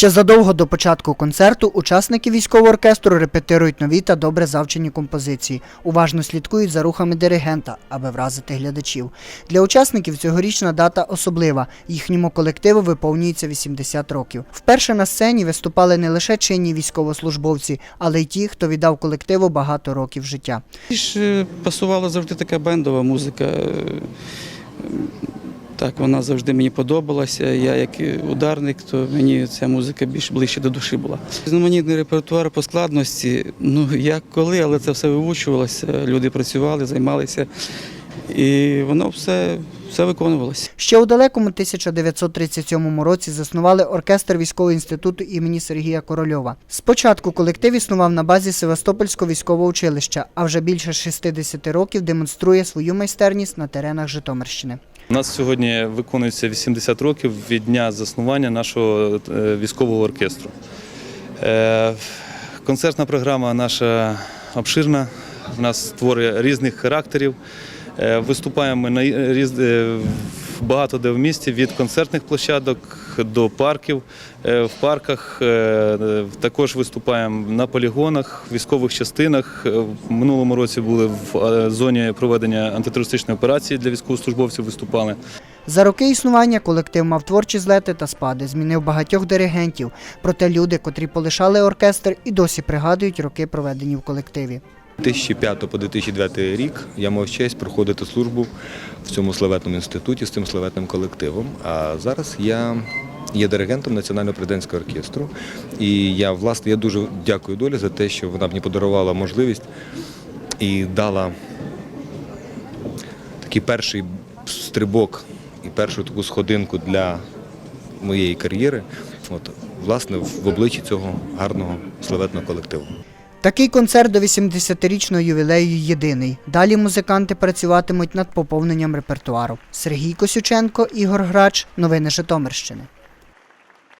Ще задовго до початку концерту учасники військового оркестру репетирують нові та добре завчені композиції. Уважно слідкують за рухами диригента, аби вразити глядачів. Для учасників цьогорічна дата особлива. Їхньому колективу виповнюється 80 років. Вперше на сцені виступали не лише чинні військовослужбовці, але й ті, хто віддав колективу багато років життя. Е, пасувала завжди така бендова музика. Так, вона завжди мені подобалася. Я як ударник, то мені ця музика більш ближче до душі була. Різноманітний репертуар по складності. Ну як коли, але це все вивучувалося. Люди працювали, займалися, і воно все, все виконувалося. Ще у далекому 1937 році заснували оркестр військового інституту імені Сергія Корольова. Спочатку колектив існував на базі Севастопольського військового училища, а вже більше 60 років демонструє свою майстерність на теренах Житомирщини. У нас сьогодні виконується 80 років від дня заснування нашого е, військового оркестру. Е, Концертна програма наша обширна, у нас твори різних характерів. Е, Виступаємо ми на різ... багато де в місті, від концертних площадок до парків. Е, В парках е, е, також виступаємо на полігонах, військових частинах. В минулому році були в зоні проведення антитерористичної операції для військовослужбовців. Виступали. За роки існування колектив мав творчі злети та спади, змінив багатьох диригентів. Проте люди, котрі полишали оркестр, і досі пригадують роки, проведені в колективі. 2005 по 2009 рік я мав честь проходити службу в цьому славетному інституті з цим славетним колективом. А зараз я є диригентом Національного президентського оркестру. І я, власне, я дуже дякую долі за те, що вона мені подарувала можливість і дала такий перший стрибок і першу таку сходинку для моєї кар'єри. От, власне, в обличчі цього гарного славетного колективу. Такий концерт до 80-річного ювілею єдиний. Далі музиканти працюватимуть над поповненням репертуару. Сергій Косюченко, Ігор Грач. Новини Житомирщини.